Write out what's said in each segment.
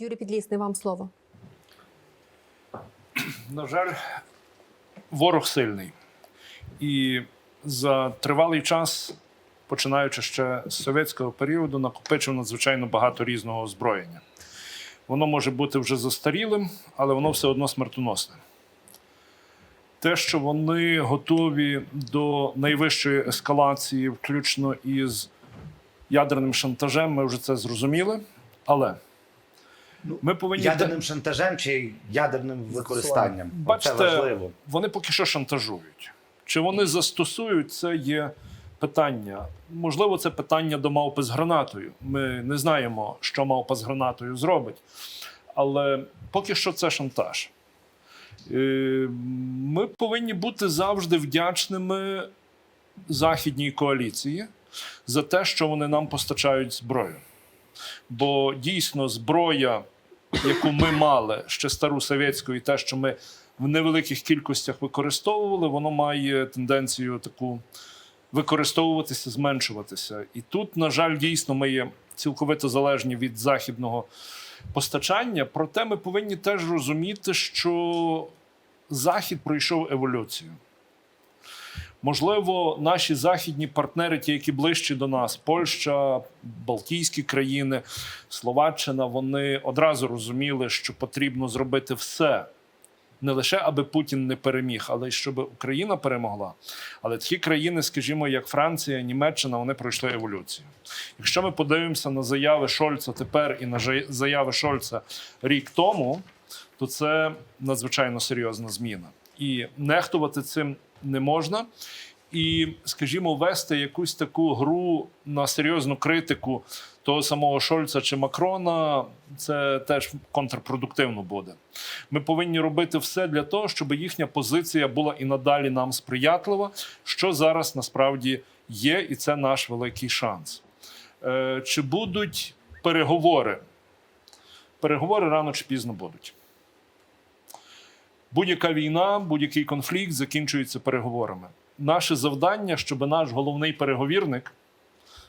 Юрій Підлісний, вам слово. На жаль, ворог сильний. І за тривалий час, починаючи ще з совєтського періоду, накопичив надзвичайно багато різного озброєння. Воно може бути вже застарілим, але воно все одно смертоносне. Те, що вони готові до найвищої ескалації, включно із ядерним шантажем, ми вже це зрозуміли. Але ми повинні Ядерним шантажем чи ядерним використанням? Це важливо. вони поки що шантажують. Чи вони застосують, це є питання. Можливо, це питання до мавпи з гранатою. Ми не знаємо, що мавпа з гранатою зробить. Але поки що це шантаж. Е, Ми повинні бути завжди вдячними західній коаліції за те, що вони нам постачають зброю. Бо дійсно зброя, яку ми мали ще стару совєтську, і те, що ми в невеликих кількостях використовували, воно має тенденцію таку використовуватися, зменшуватися. І тут, на жаль, дійсно ми є цілковито залежні від західного постачання. Проте ми повинні теж розуміти, що Захід пройшов еволюцію. Можливо, наші західні партнери, ті, які ближчі до нас, Польща, Балтійські країни, Словаччина, вони одразу розуміли, що потрібно зробити все. Не лише аби Путін не переміг, але й щоб Україна перемогла. Але такі країни, скажімо, як Франція, Німеччина, вони пройшли еволюцію. Якщо ми подивимося на заяви Шольца тепер і на заяви Шольца рік тому, то це надзвичайно серйозна зміна. І нехтувати цим не можна. І, скажімо, вести якусь таку гру на серйозну критику того самого Шольца чи Макрона, це теж контрпродуктивно буде. Ми повинні робити все для того, щоб їхня позиція була і надалі нам сприятлива, що зараз насправді є, і це наш великий шанс. Е, чи будуть переговори? Переговори рано чи пізно будуть. Будь-яка війна, будь-який конфлікт закінчується переговорами. Наше завдання, щоб наш головний переговірник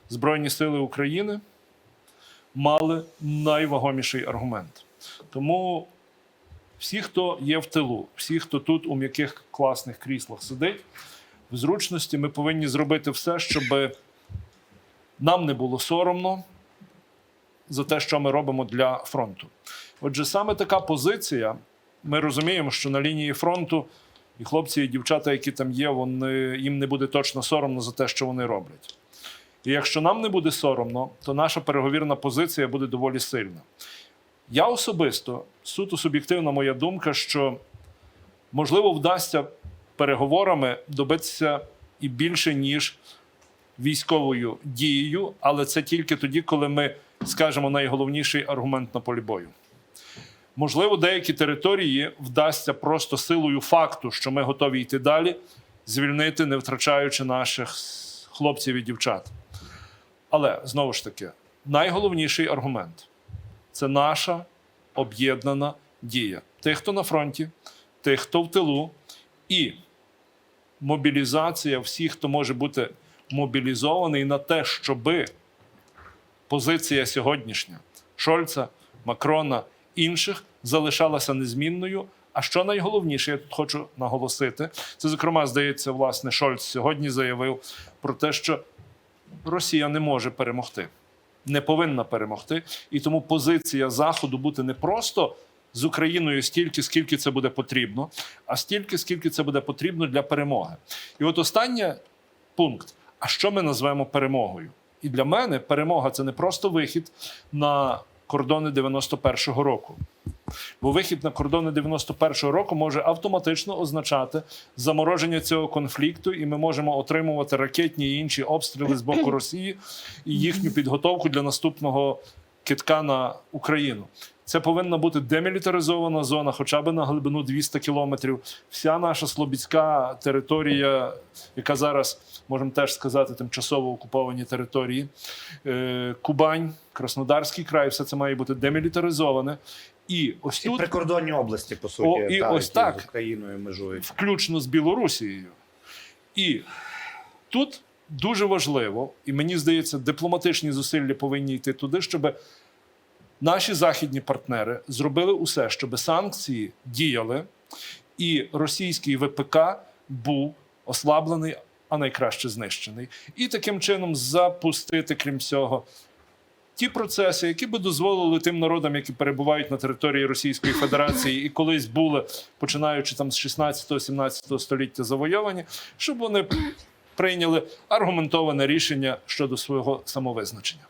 Збройні Сили України мали найвагоміший аргумент. Тому всі, хто є в тилу, всі, хто тут у м'яких класних кріслах сидить, в зручності ми повинні зробити все, щоб нам не було соромно за те, що ми робимо для фронту. Отже, саме така позиція. Ми розуміємо, що на лінії фронту і хлопці, і дівчата, які там є, вони, їм не буде точно соромно за те, що вони роблять. І якщо нам не буде соромно, то наша переговірна позиція буде доволі сильна. Я особисто, суто суб'єктивна моя думка, що можливо вдасться переговорами добитися і більше, ніж військовою дією, але це тільки тоді, коли ми скажемо найголовніший аргумент на полі бою. Можливо, деякі території вдасться просто силою факту, що ми готові йти далі, звільнити, не втрачаючи наших хлопців і дівчат. Але знову ж таки, найголовніший аргумент це наша об'єднана дія. Тих, хто на фронті, тих, хто в тилу, і мобілізація всіх, хто може бути мобілізований на те, щоби позиція сьогоднішня Шольца, Макрона, інших залишалася незмінною. А що найголовніше, я тут хочу наголосити, це, зокрема, здається, власне, Шольц сьогодні заявив про те, що Росія не може перемогти, не повинна перемогти. І тому позиція Заходу бути не просто з Україною стільки, скільки це буде потрібно, а стільки, скільки це буде потрібно для перемоги. І от останній пункт: а що ми назвемо перемогою? І для мене перемога це не просто вихід на кордони 91-го року. Бо вихід на кордони 91-го року може автоматично означати замороження цього конфлікту, і ми можемо отримувати ракетні і інші обстріли з боку Росії і їхню підготовку для наступного китка на Україну. Це повинна бути демілітаризована зона, хоча б на глибину 200 кілометрів. Вся наша Слобідська територія, яка зараз можемо теж сказати, тимчасово окуповані території, е, Кубань, Краснодарський край, все це має бути демілітаризоване. І ось І прикордонні області, по суті, О, і та, ось так. з Україною межують. включно з Білорусією. І тут дуже важливо, і мені здається, дипломатичні зусилля повинні йти туди, щоб Наші західні партнери зробили усе, щоб санкції діяли, і російський ВПК був ослаблений, а найкраще знищений. І таким чином запустити, крім всього, ті процеси, які би дозволили тим народам, які перебувають на території Російської Федерації і колись були, починаючи там з 16-17 століття завойовані, щоб вони прийняли аргументоване рішення щодо свого самовизначення.